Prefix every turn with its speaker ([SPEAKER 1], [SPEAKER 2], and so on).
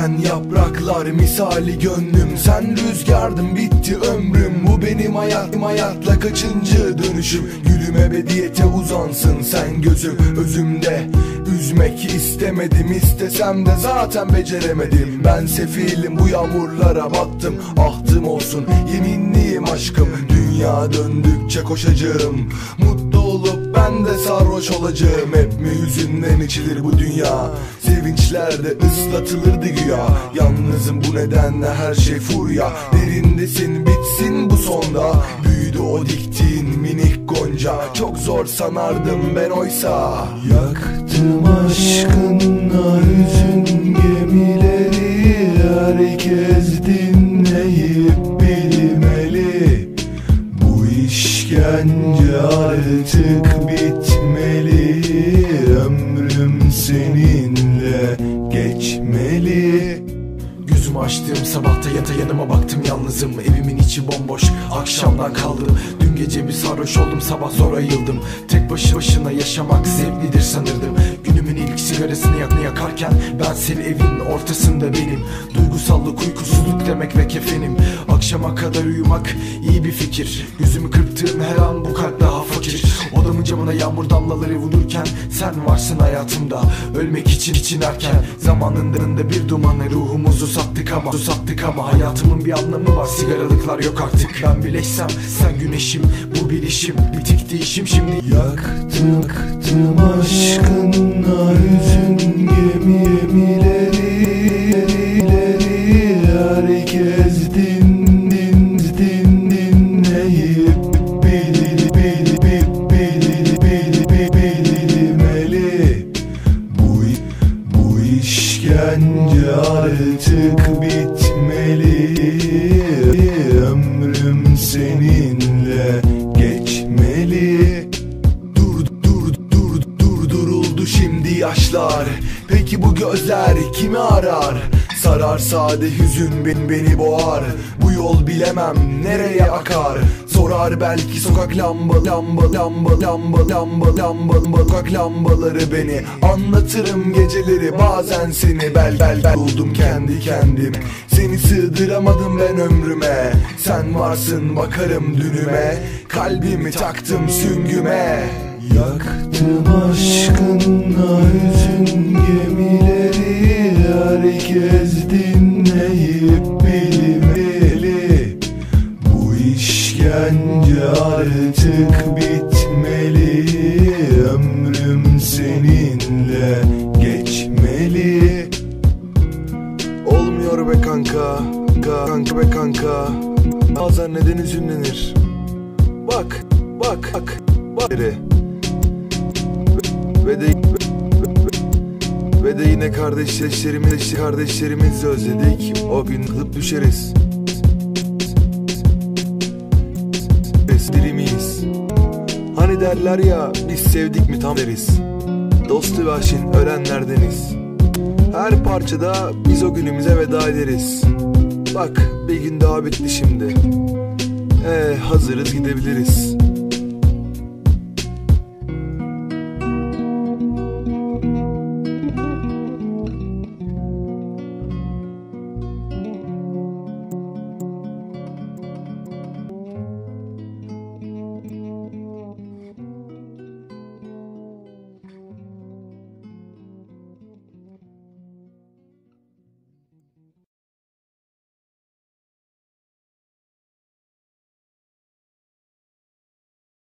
[SPEAKER 1] Döken yapraklar misali gönlüm. Sen rüzgardım bitti ömrüm. Bu benim hayatım hayatla kaçıncı dönüşüm? Gülüm ebediyete uzansın sen gözüm. Özümde Üzmek istemedim istesem de zaten beceremedim. Ben sefilim bu yağmurlara battım. Ahtım olsun yeminliyim aşkım. Dünya döndükçe koşacağım. Mutlu olup ben de sarhoş olacağım. Hep mi hüzünden içilir bu dünya Sevinçlerde ıslatılırdı güya. Yalnızım bu nedenle her şey furya. Derindesin bitsin bu sonda. Büyüdü o diktiğin minik gonca. Çok zor sanardım ben oysa.
[SPEAKER 2] Yaktım aşkınla hüzün gemileri. Herkes dinleyip bilmeli. Bu işkence artık bitmeli
[SPEAKER 3] açtığım sabahta yata yanıma baktım yalnızım. Evimin içi bomboş akşamdan kaldım. Dün gece bir sarhoş oldum sabah zor ayıldım Tek başı başına yaşamak zevklidir sanırdım. Günümün ilk sigarasını yakını yakarken Ben seni evin ortasında benim. Duygusallık uykusuzluk demek ve kefenim. Akşama kadar uyumak iyi bir fikir. Gözümü kırptığım her an bu kalp daha fakir. Odamın camına yağmur damlaları vururken Sen varsın hayatımda Ölmek için için erken Zamanında bir dumanı ruhumuzu sattık ama Sattık ama hayatımın bir anlamı var. Sigaralıklar yok artık. Ben bileşsem sen güneşim Bu bilişim bitikti işim şimdi.
[SPEAKER 2] Yaktım, yaktım aşkınla hüzün gemileri Herkes artık bitmeli. Ömrüm seninle geçmeli.
[SPEAKER 1] Dur dur dur dur duruldu şimdi yaşlar. Peki bu gözler kimi arar? Sarar sade hüzün beni, beni boğar. Bu yol bilemem nereye akar. Sorar belki sokak lamba lamba lamba lamba lamba lamba Sokak lambaları beni. Anlatırım geceleri bazen seni Bel bel bel buldum kendi kendim. Seni sığdıramadım ben ömrüme. Sen varsın bakarım dünüme. Kalbimi taktım süngüme.
[SPEAKER 2] Yaktım aşkınla hüzün gemileri Herkes artık bitmeli Ömrüm seninle geçmeli
[SPEAKER 1] Olmuyor be kanka Kanka be kanka Bazen neden hüzünlenir Bak bak bak bak Ve de ve de yine kardeşlerimiz kardeşlerimizi özledik. O gün kılıp düşeriz. Hani derler ya biz sevdik mi tam deriz. Dostu ve aşın ölenlerdeniz. Her parçada biz o günümüze veda ederiz. Bak bir gün daha bitti şimdi. Eh hazırız gidebiliriz.